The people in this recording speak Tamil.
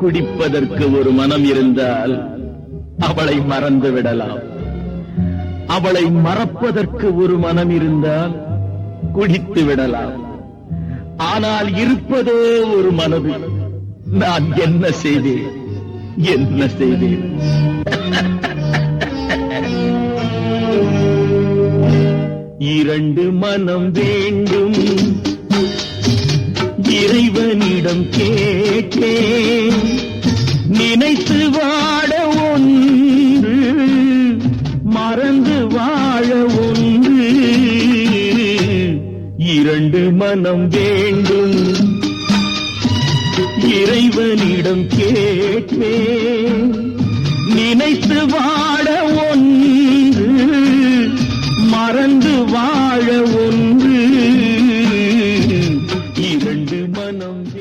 குடிப்பதற்கு ஒரு மனம் இருந்தால் அவளை மறந்து விடலாம். அவளை மறப்பதற்கு ஒரு மனம் இருந்தால் குடித்து விடலாம். ஆனால் இருப்பதோ ஒரு மனது. நான் என்ன செய்தேன்? என்ன செய்தேன்? இரண்டு மனம் வேண்டும். உன்னிடம் கேட்டே நினைத்து வாட ஒன்று மறந்து வாழ ஒன்று. இரண்டு மனம் வேண்டும். இறைவனிடம் கேட்டே நினைத்து வாட ஒன்று மறந்து வாழ ஒன்று. இரண்டு மனம்